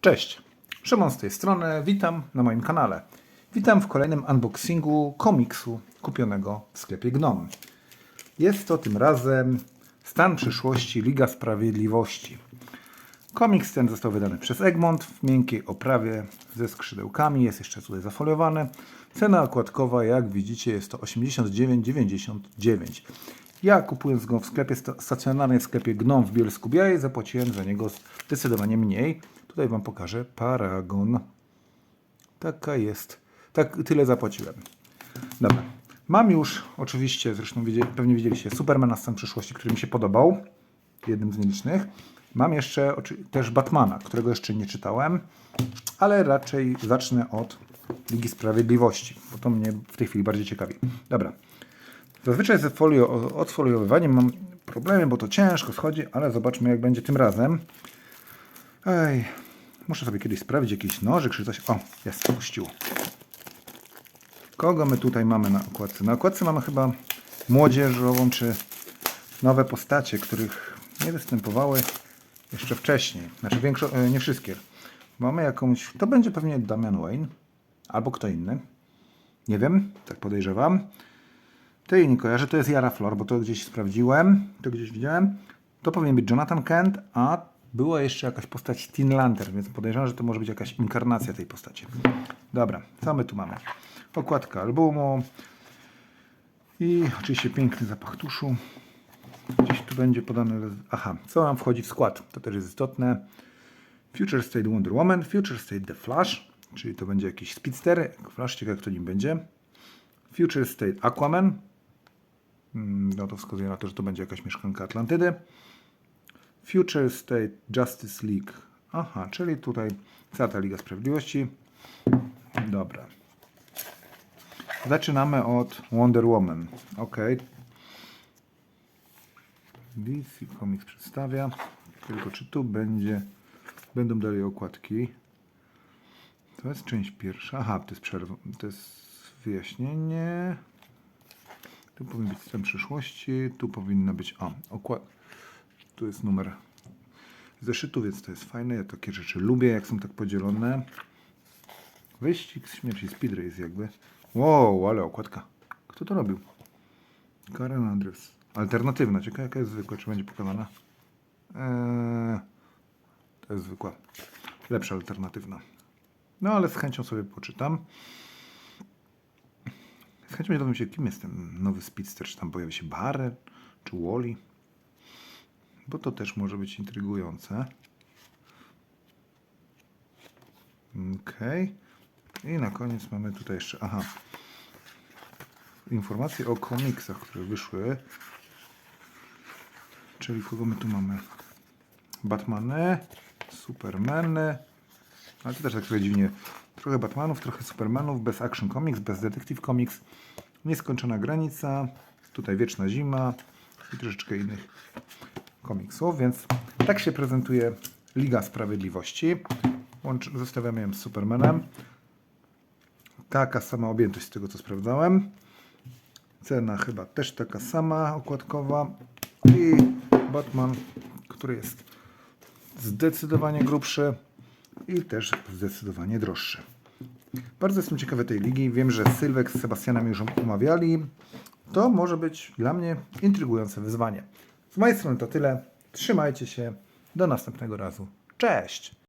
Cześć, Szymon z tej strony, witam na moim kanale. Witam w kolejnym unboxingu komiksu kupionego w sklepie Gnom. Jest to tym razem Stan przyszłości Liga Sprawiedliwości. Komiks ten został wydany przez Egmont w miękkiej oprawie ze skrzydełkami, jest jeszcze tutaj zafoliowany. Cena okładkowa, jak widzicie, jest to 89,99. Ja kupując go w sklepie sta- stacjonarnym w sklepie Gnom w Bielsku Białej zapłaciłem za niego zdecydowanie mniej. Tutaj Wam pokażę Paragon. Taka jest. Tak, tyle zapłaciłem. Dobra. Mam już, oczywiście, zresztą pewnie widzieliście, Supermana Stan przyszłości, który mi się podobał. Jednym z nielicznych. Mam jeszcze też Batmana, którego jeszcze nie czytałem, ale raczej zacznę od Ligi Sprawiedliwości, bo to mnie w tej chwili bardziej ciekawi. Dobra. Zazwyczaj ze folio, odfoliowywaniem mam problemy, bo to ciężko schodzi, ale zobaczmy jak będzie tym razem. Ej, muszę sobie kiedyś sprawdzić jakiś nożyk czy coś. O, jest, puściło. Kogo my tutaj mamy na okładce? Na okładce mamy chyba młodzieżową czy nowe postacie, których nie występowały jeszcze wcześniej. Znaczy większo, e, nie wszystkie. Mamy jakąś, to będzie pewnie Damian Wayne albo kto inny. Nie wiem, tak podejrzewam. Tej nie kojarzę, to jest Jara Flor, bo to gdzieś sprawdziłem, to gdzieś widziałem. To powinien być Jonathan Kent, a była jeszcze jakaś postać Teen Lantern, więc podejrzewam, że to może być jakaś inkarnacja tej postaci. Dobra, co my tu mamy? Okładka albumu i oczywiście piękny zapach tuszu. Gdzieś tu będzie podane, aha, co nam wchodzi w skład, to też jest istotne. Future State Wonder Woman, Future State The Flash, czyli to będzie jakiś speedster, Flash, ciekawe kto nim będzie. Future State Aquaman. Mm, No to wskazuje na to, że to będzie jakaś mieszkanka Atlantydy. Future State Justice League. Aha, czyli tutaj cała ta Liga Sprawiedliwości. Dobra. Zaczynamy od Wonder Woman. Ok. DC Comics przedstawia. Tylko czy tu będzie, będą dalej okładki? To jest część pierwsza. Aha, to jest przerwa. To jest wyjaśnienie. Tu powinien być stan przyszłości. Tu powinna być. O, okład. Tu jest numer zeszytu, więc to jest fajne. Ja takie rzeczy lubię, jak są tak podzielone. Wyścig śmierci Speed Race jakby. Wow, ale okładka. Kto to robił? Karen Andrews. Alternatywna. Ciekawe jaka jest zwykła. Czy będzie pokazana? Eee, to jest zwykła. Lepsza alternatywna. No ale z chęcią sobie poczytam. Z chęcią dowiem się, kim jest ten nowy Speedster. Czy tam pojawi się Barry, czy Wally. Bo to też może być intrygujące. Okej. I na koniec mamy tutaj jeszcze, aha, informacje o komiksach, które wyszły. Czyli kogo my tu mamy? Batmany, Supermany, ale to też tak trochę dziwnie. Trochę Batmanów, trochę Supermanów, bez Action Comics, bez Detective Comics. Nieskończona granica, tutaj Wieczna Zima i troszeczkę innych komiksów, więc tak się prezentuje Liga Sprawiedliwości. Zostawiamy ją z Supermanem. Taka sama objętość z tego co sprawdzałem. Cena chyba też taka sama, okładkowa. I Batman, który jest zdecydowanie grubszy i też zdecydowanie droższy. Bardzo jestem ciekawy tej ligi. Wiem, że Sylwek z Sebastianem już omawiali. To może być dla mnie intrygujące wyzwanie. Z mojej strony to tyle. Trzymajcie się. Do następnego razu. Cześć!